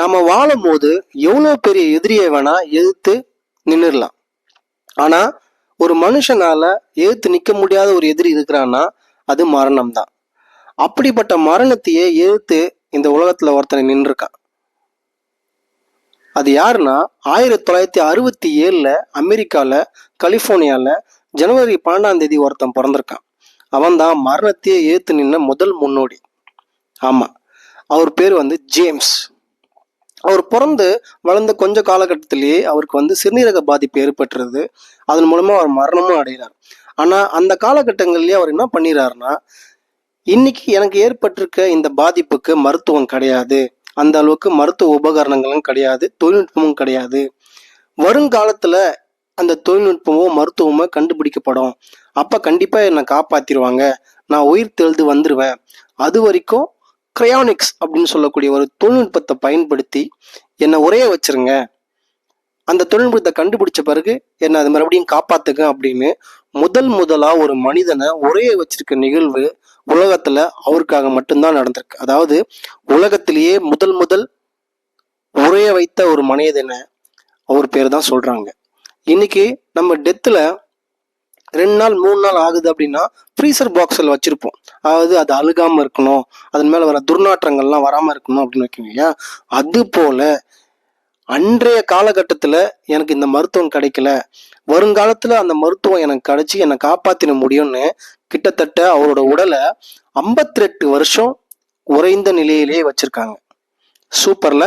நம்ம வாழும் போது எவ்வளோ பெரிய எதிரியை வேணா எதிர்த்து நின்றுடலாம் ஆனால் ஒரு மனுஷனால எதிர்த்து நிற்க முடியாத ஒரு எதிரி இருக்கிறான்னா அது மரணம் தான் அப்படிப்பட்ட மரணத்தையே எதிர்த்து இந்த உலகத்தில் ஒருத்தனை நின்றுருக்கான். அது யாருன்னா ஆயிரத்தி தொள்ளாயிரத்தி அறுபத்தி ஏழில் அமெரிக்காவில் கலிஃபோர்னியால ஜனவரி பன்னெண்டாம் தேதி ஒருத்தன் பிறந்திருக்கான். அவன் தான் மரணத்தையே ஏத்து நின்ன முதல் முன்னோடி. ஆமா அவர் பேர் வந்து ஜேம்ஸ். அவர் பிறந்து வளர்ந்த கொஞ்ச காலகட்டத்திலேயே அவருக்கு வந்து சிறுநீரக பாதிப்பு ஏற்பட்டுறது அதன் மூலமா அவர் மரணமும் அடைகிறார். ஆனா அந்த காலகட்டங்கள்லயே அவர் என்ன பண்ணிடுறாருன்னா இன்னைக்கு எனக்கு ஏற்பட்டிருக்க இந்த பாதிப்புக்கு மருத்துவம் கிடையாது. அந்த அளவுக்கு மருத்துவ உபகரணங்களும் கிடையாது. தொழில்நுட்பமும் கிடையாது. வருங்காலத்துல அந்த தொழில்நுட்பமோ மருத்துவமோ கண்டுபிடிக்கப்படும். அப்ப கண்டிப்பா என்னை காப்பாற்றிடுவாங்க நான் உயிர் தெழுது வந்துருவேன். அது வரைக்கும் கிரையானிக்ஸ் அப்படின்னு சொல்லக்கூடிய ஒரு தொழில்நுட்பத்தை பயன்படுத்தி என்னை உரைய வச்சிருங்க. அந்த தொழில்நுட்பத்தை கண்டுபிடிச்ச பிறகு என்னை அது மறுபடியும் காப்பாத்துங்க அப்படின்னு முதல் முதலாக ஒரு மனிதனை உரைய வச்சிருக்க நிகழ்வு உலகத்தில் அவருக்காக மட்டும்தான் நடந்திருக்கு. அதாவது உலகத்திலேயே முதல் முதல் உரைய வைத்த ஒரு மனிதனை அவர் பேர் தான் சொல்கிறாங்க இன்னைக்கு நம்ம டெத்தில் ரெண்டு நாள் மூணு நாள் ஆகுது அப்படின்னா ஃப்ரீசர் பாக்ஸில் வச்சுருப்போம். அதாவது அது அழுகாமல் இருக்கணும் அதன் மேலே வர துர்நாற்றங்கள்லாம் வராமல் இருக்கணும் அப்படின்னு வைக்கணும் அதுபோல் அது அன்றைய காலகட்டத்தில் எனக்கு இந்த மருத்துவம் கிடைக்கல. வருங்காலத்தில் அந்த மருத்துவம் எனக்கு கிடைச்சி என்னை காப்பாற்றின முடியும்னு கிட்டத்தட்ட அவரோட உடலை 52 வருஷம் உறைந்த நிலையிலேயே வச்சுருக்காங்க. சூப்பரில்?